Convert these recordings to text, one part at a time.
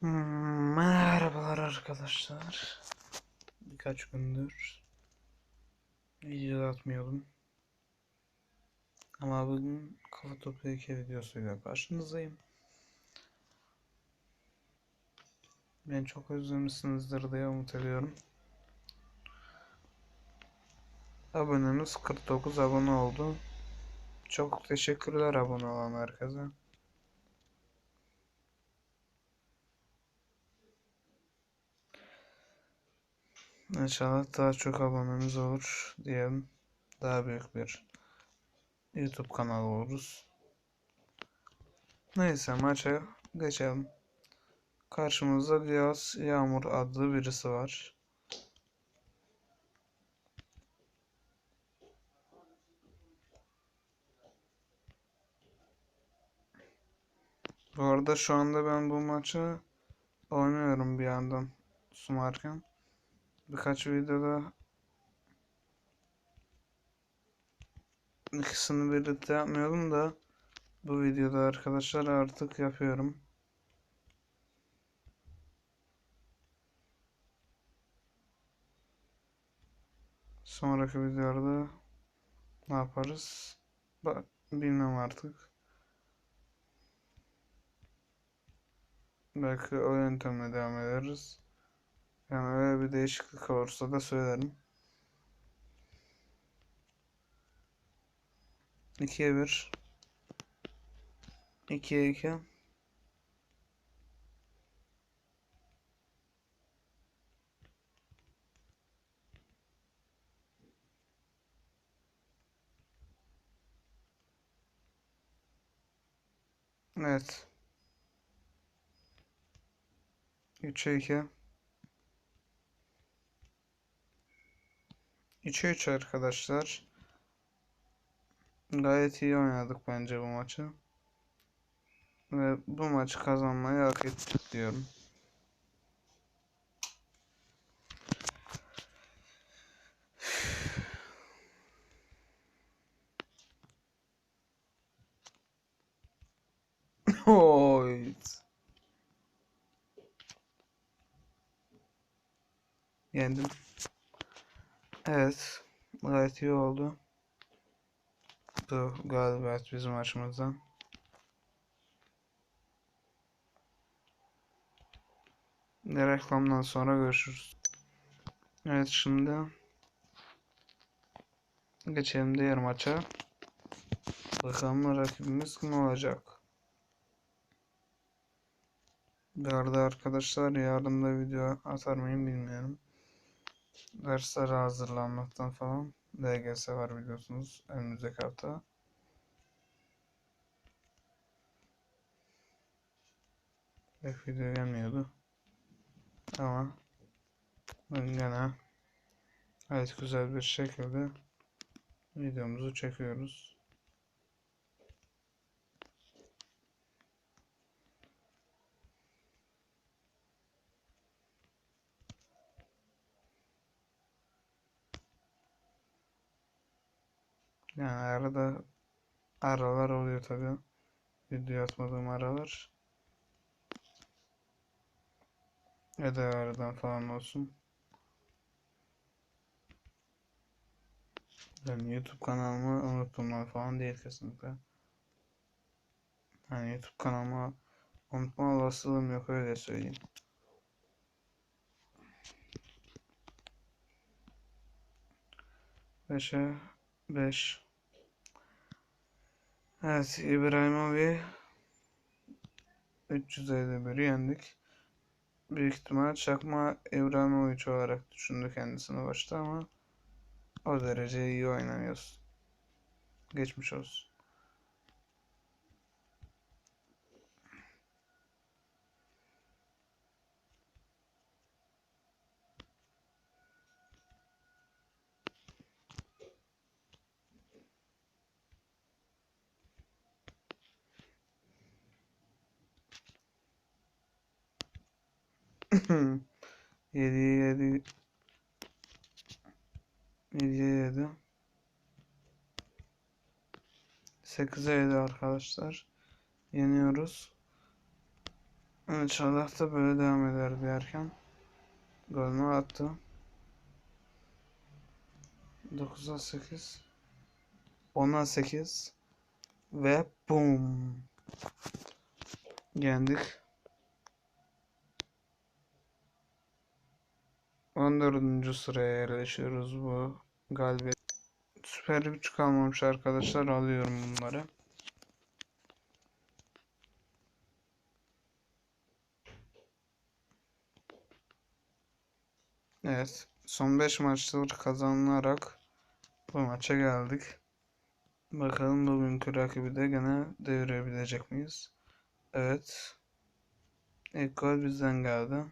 Hmm, Merhabalar arkadaşlar. Birkaç gündür video atmıyordum. Ama bugün Kafa Topu 2 videosuyla karşınızdayım. Beni çok özlemişsinizdir diye umut ediyorum. Abonemiz 49 abone oldu. Çok teşekkürler abone olan herkese. İnşallah daha çok abonemiz olur diyelim. Daha büyük bir YouTube kanalı oluruz. Neyse maça geçelim. Karşımızda Diaz Yağmur adlı birisi var. Bu arada şu anda ben bu maçı oynuyorum bir yandan sunarken. Birkaç videoda ikisini birlikte yapmıyordum da bu videoda arkadaşlar artık yapıyorum. Sonraki videolarda ne yaparız? Bak, bilmem artık. Belki o yöntemle devam ederiz. Yani öyle bir değişiklik olursa da söylerim. 2'ye 1 2'ye 2 Evet. 3'e 2 3'e 3 arkadaşlar. Gayet iyi oynadık bence bu maçı. Ve bu maçı kazanmayı hak ettik diyorum. Oy. Yendim. Evet. Gayet iyi oldu. Bu galibiyet bizim açımızdan. Reklamdan sonra görüşürüz. Evet şimdi geçelim diğer maça. Bakalım rakibimiz kim olacak? Bu arada arkadaşlar yarın da video atar mıyım bilmiyorum. Derslere hazırlanmaktan falan LGS var biliyorsunuz önümüzdeki hafta. Pek video gelmiyordu. Ama bugün gene gayet güzel bir şekilde videomuzu çekiyoruz. Yani arada aralar oluyor tabi. Video atmadığım aralar. Ya da aradan falan olsun. Yani YouTube kanalımı unuttumlar falan değil kesinlikle. Yani YouTube kanalımı unutma olasılığım yok öyle söyleyeyim. Beşe beş. Evet İbrahimovi 351'i yendik. Büyük ihtimal Çakma İbrahimovic olarak düşündü kendisini başta ama o derece iyi oynamıyorsun. Geçmiş olsun. Yediye yedi. Yediye yedi. Sekize yedi arkadaşlar. Yeniyoruz. İnşallah da böyle devam eder derken golünü attı. 9'a 8 10'a 8 ve boom yendik. 14. sıraya yerleşiyoruz bu galibiyet. Süper güç kalmamış arkadaşlar alıyorum bunları. Evet. Son 5 maçtır kazanarak bu maça geldik. Bakalım bugünkü rakibi de gene devirebilecek miyiz? Evet. İlk gol bizden geldi.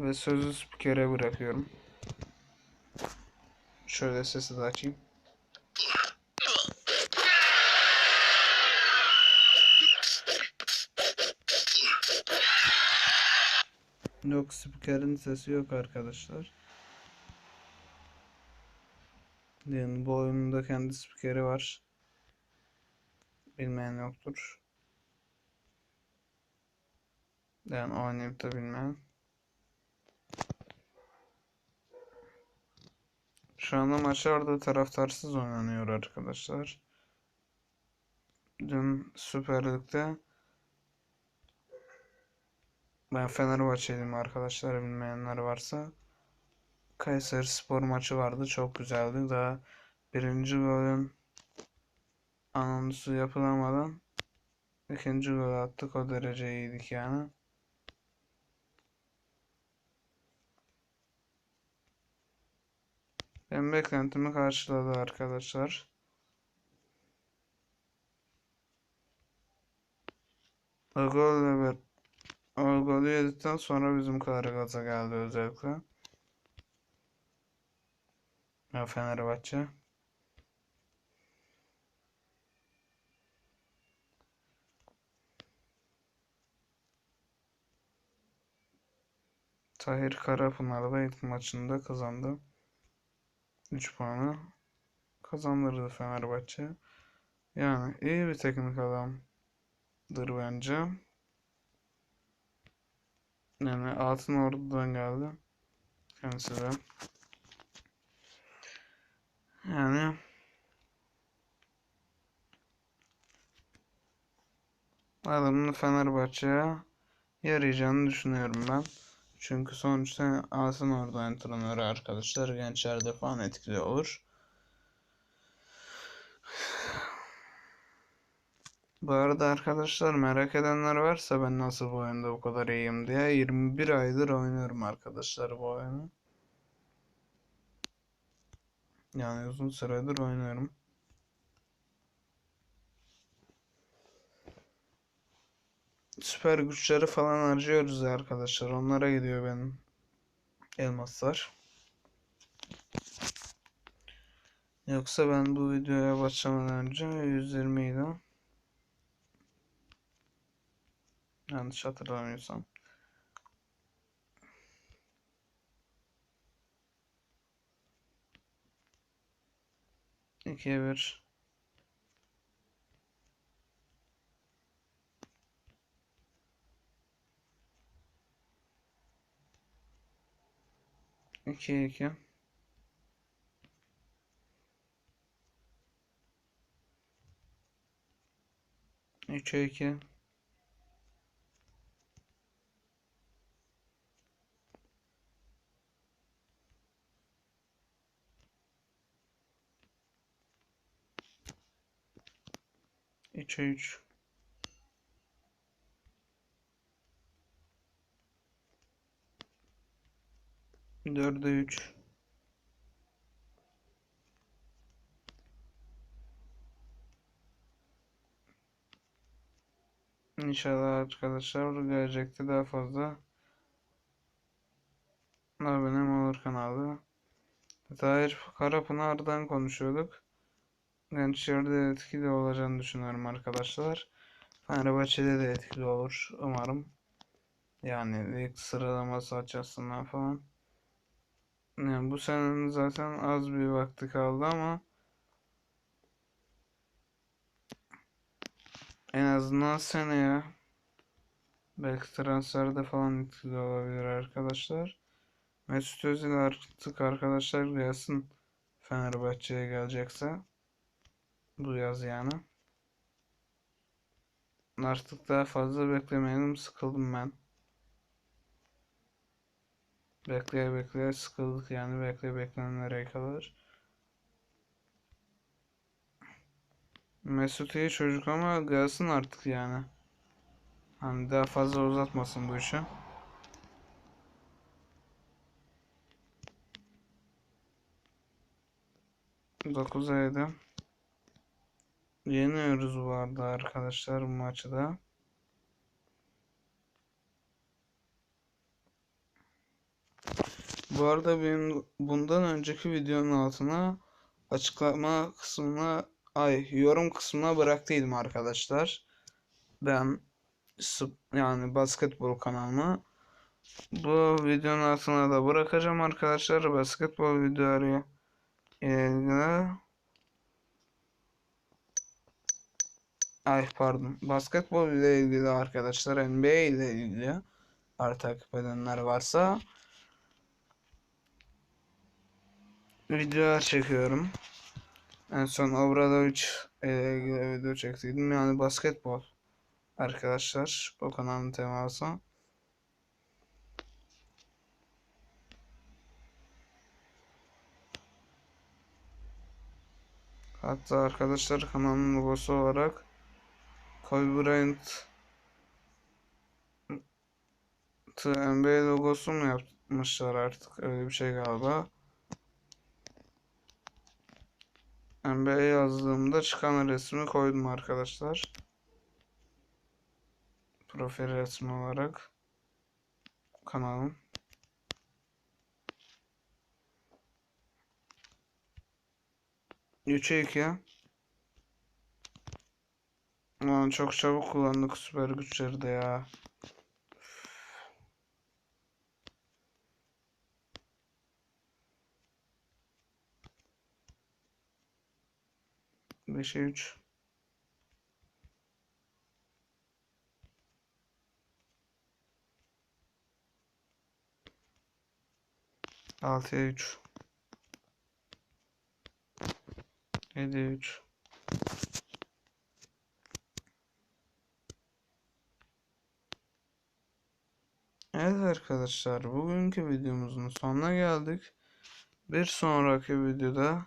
Ve sözü spikere bırakıyorum. Şöyle sesi de açayım. Yok spikerin sesi yok arkadaşlar. Yani bu oyunun kendi spikeri var. Bilmeyen yoktur. Yani oynayıp da bilmeyen. Şu anda maçlar taraftarsız oynanıyor arkadaşlar. Dün Süper Lig'de ben Fenerbahçeliyim arkadaşlar bilmeyenler varsa. Kayseri Spor maçı vardı. Çok güzeldi. Daha birinci golün anonsu yapılamadan ikinci gol attık. O derece iyiydik yani. Benim beklentimi karşıladı arkadaşlar. O golü yedikten sonra bizim Karagaz'a geldi özellikle. Ya Fenerbahçe. Tahir Karapınar'da ilk maçında kazandı. 3 puanı kazandırdı Fenerbahçe. Yani iyi bir teknik adamdır bence. Yani Altın Ordu'dan geldi. Kendisi de. Yani adamın Fenerbahçe'ye yarayacağını düşünüyorum ben. Çünkü sonuçta Altın Ordu antrenörü arkadaşlar gençlerde falan etkili olur. Bu arada arkadaşlar merak edenler varsa ben nasıl bu oyunda bu kadar iyiyim diye 21 aydır oynuyorum arkadaşlar bu oyunu. Yani uzun süredir oynuyorum. Süper güçleri falan harcıyoruz ya arkadaşlar. Onlara gidiyor benim elmaslar. Yoksa ben bu videoya başlamadan önce 120 idi. Yanlış hatırlamıyorsam. İkiye bir. İkiye iki. Üçe iki. Üçe üç. Dörde üç. İnşallah arkadaşlar gelecekte daha fazla abonem olur kanalda. Tahir Karapınar'dan konuşuyorduk. Gençlerde etkili olacağını düşünüyorum arkadaşlar. Fenerbahçe'de de etkili olur umarım. Yani lig sıralaması açısından falan. Yani bu senenin zaten az bir vakti kaldı ama en azından seneye belki transferde falan etkili olabilir arkadaşlar. Mesut Özil artık arkadaşlar gelsin Fenerbahçe'ye gelecekse bu yaz yani. Artık daha fazla beklemeyelim sıkıldım ben. Bekleye bekleye sıkıldık yani bekle beklenenlere kadar. Mesut iyi çocuk ama gelsin artık yani. Hani daha fazla uzatmasın bu işi. Dokuz ayda. Yeniyoruz bu arada arkadaşlar bu maçı da. Bu arada benim bundan önceki videonun altına açıklama kısmına ay yorum kısmına bıraktıydım arkadaşlar. Ben yani basketbol kanalımı. Bu videonun altına da bırakacağım arkadaşlar. Basketbol videoları ilgili ay pardon. Basketbol ile ilgili arkadaşlar NBA ile ilgili takip edenler varsa videolar çekiyorum. En son Obradovic ile video çektiydim. Yani basketbol arkadaşlar. O kanalın teması. Hatta arkadaşlar kanalın logosu olarak Kobe Bryant NBA logosu mu yapmışlar artık öyle bir şey galiba. NBA yazdığımda çıkan resmi koydum arkadaşlar. Profil resmi olarak kanalım. Üçe iki. Lan çok çabuk kullandık süper güçleri de ya. Beşe üç. Altıya üç. Yediye üç. Evet arkadaşlar bugünkü videomuzun sonuna geldik. Bir sonraki videoda